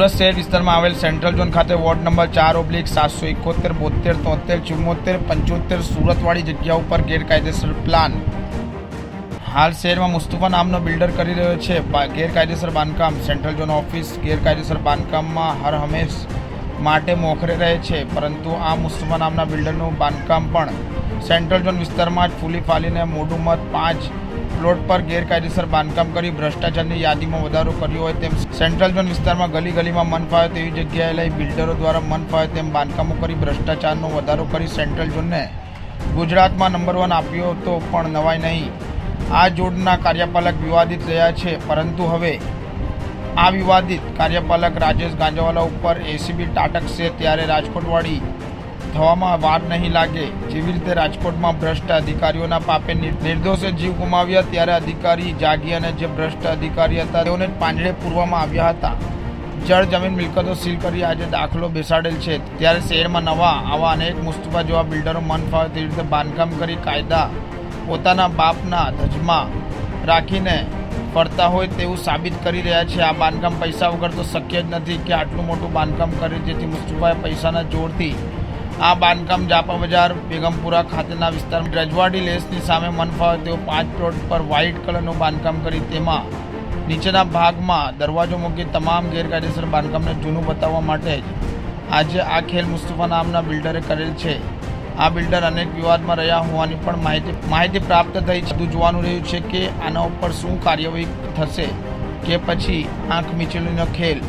સુરત શહેર વિસ્તારમાં આવેલ સેન્ટ્રલ ઝોન ખાતે વોર્ડ નંબર ચાર ઓબ્લિક સાતસો એકોતેર બોતેર તોતેર, ચુમ્મોતેર, પંચોતેર સુરતવાળી જગ્યા ઉપર ગેરકાયદેસર પ્લાન. હાલ શહેરમાં મુસ્તફા નામનો બિલ્ડર કરી રહ્યો છે. ગેરકાયદેસર બાંધકામ. સેન્ટ્રલ ઝોન ઓફિસ ગેરકાયદેસર બાંધકામમાં હર હંમેશ માટે મોખરે રહે છે, પરંતુ આ મુસ્તફા નામના બિલ્ડરનું બાંધકામ પણ સેન્ટ્રલ ઝોન વિસ્તારમાં જ ફૂલી ફાલીને મોડું મત પાંચ પ્લોટ પર ગેરકાયદેસર બાંધકામ કરી ભ્રષ્ટાચારની યાદીમાં વધારો કર્યો હોય તેમ સેન્ટ્રલ ઝોન વિસ્તારમાં ગલી ગલીમાં મન ફાવે તેવી જગ્યાએ લઈ બિલ્ડરો દ્વારા મન ફાવે તેમ બાંધકામો કરી ભ્રષ્ટાચારનો વધારો કરી સેન્ટ્રલ ઝોનને ગુજરાતમાં નંબર વન આપ્યો હતો પણ નવાઈ નહીં. આ જોડના કાર્યપાલક વિવાદિત રહ્યા છે, પરંતુ હવે આ વિવાદિત કાર્યપાલક રાજેશ ગાંજાવાલા ઉપર એસીબી ટાટકશે ત્યારે રાજકોટવાળી. થવામાં વાર નહીં લાગે. જેવી રીતે રાજકોટમાં ભ્રષ્ટ અધિકારીઓના પાપે નિર્દોષે જીવ ગુમાવ્યા ત્યારે અધિકારી જાગી અને જે ભ્રષ્ટ અધિકારી હતા તેઓને પાંજરે પૂરવામાં આવ્યા હતા. જળ જમીન મિલકતો સીલ કરી આજે દાખલો બેસાડેલ છે. ત્યારે શહેરમાં નવા આવા અનેક મુસ્તફા જેવા બિલ્ડરો મન ફાવે તેવી રીતે બાંધકામ કરી કાયદા પોતાના બાપના ધજમાં રાખીને ફરતા હોય તેવું સાબિત કરી રહ્યા છે. આ બાંધકામ પૈસા વગર તો શક્ય જ નથી કે આટલું મોટું બાંધકામ કરે જેથી મુસ્તુભાઈ પૈસાના જોરથી આ બાંધકામ જાપા બજાર, બેગમપુરા ખાતેના વિસ્તારમાં રજવાડી લેસની સામે મનફાવે તેઓ પાંચ પ્લોટ પર વ્હાઇટ કલરનું બાંધકામ કરી તેમાં નીચેના ભાગમાં દરવાજો મૂકી તમામ ગેરકાયદેસર બાંધકામને જૂનું બતાવવા માટે જ આજે આ ખેલ મુસ્તફા નામના બિલ્ડરે કરેલ છે. આ બિલ્ડર અનેક વિવાદમાં રહ્યા હોવાની પણ માહિતી માહિતી પ્રાપ્ત થઈ છે. જોવાનું રહ્યું છે કે આના ઉપર શું કાર્યવાહી થશે કે પછી આંખ મીચેલીનો ખેલ.